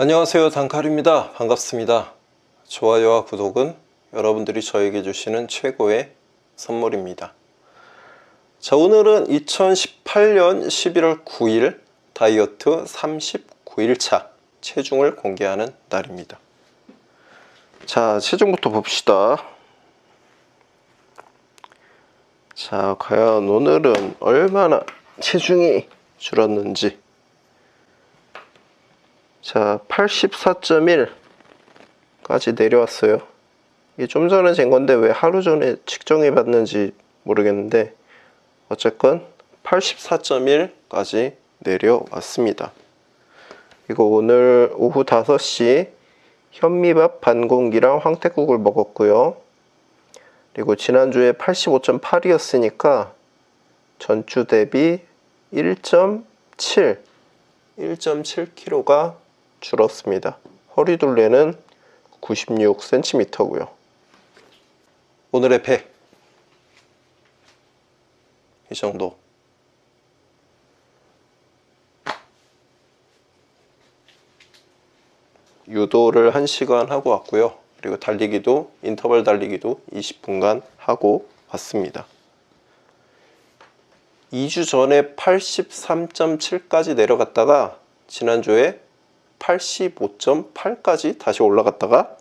안녕하세요 단칼입니다. 반갑습니다. 좋아요와 구독은 여러분들이 저에게 주시는 최고의 선물입니다. 자 오늘은 2018년 11월 9일 다이어트 39일차 체중을 공개하는 날입니다. 자 체중부터 봅시다. 자 과연 오늘은 얼마나 체중이 줄었는지 자, 84.1까지 내려왔어요. 이게 좀 전에 잰 건데 왜 하루 전에 측정해 봤는지 모르겠는데 어쨌건 84.1까지 내려왔습니다. 이거 오늘 오후 5시 현미밥 반 공기랑 황태국을 먹었고요. 그리고 지난주에 85.8이었으니까 전주 대비 1.7 1.7kg가 줄었습니다. 허리둘레는 96cm고요. 오늘의 배. 이 정도. 유도를 1시간 하고 왔고요. 그리고 달리기도 인터벌 달리기도 20분간 하고 왔습니다. 2주 전에 83.7까지 내려갔다가 지난주에 85.8까지 다시 올라갔다가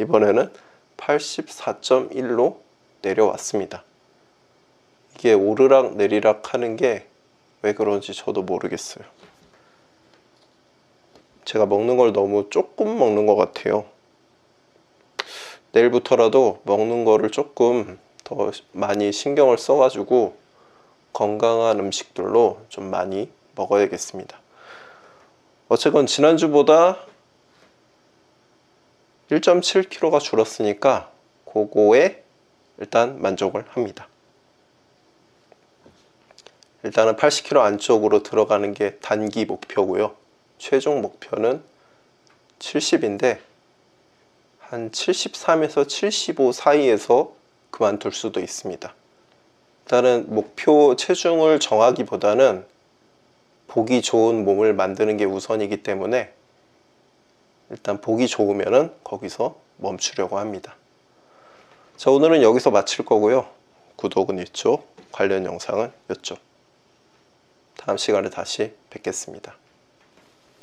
이번에는 84.1로 내려왔습니다. 이게 오르락 내리락 하는 게 왜 그런지 저도 모르겠어요. 제가 먹는 걸 너무 조금 먹는 것 같아요. 내일부터라도 먹는 거를 조금 더 많이 신경을 써가지고 건강한 음식들로 좀 많이 먹어야겠습니다. 어쨌건 지난주보다 1.7kg가 줄었으니까 그거에 일단 만족을 합니다. 일단은 80kg 안쪽으로 들어가는 게 단기 목표고요. 최종 목표는 70인데 한 73에서 75 사이에서 그만둘 수도 있습니다. 일단은 목표 체중을 정하기보다는 보기 좋은 몸을 만드는 게 우선이기 때문에 일단 보기 좋으면은 거기서 멈추려고 합니다. 자, 오늘은 여기서 마칠 거고요. 구독은 이쪽, 관련 영상은 이쪽. 다음 시간에 다시 뵙겠습니다.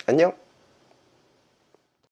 안녕!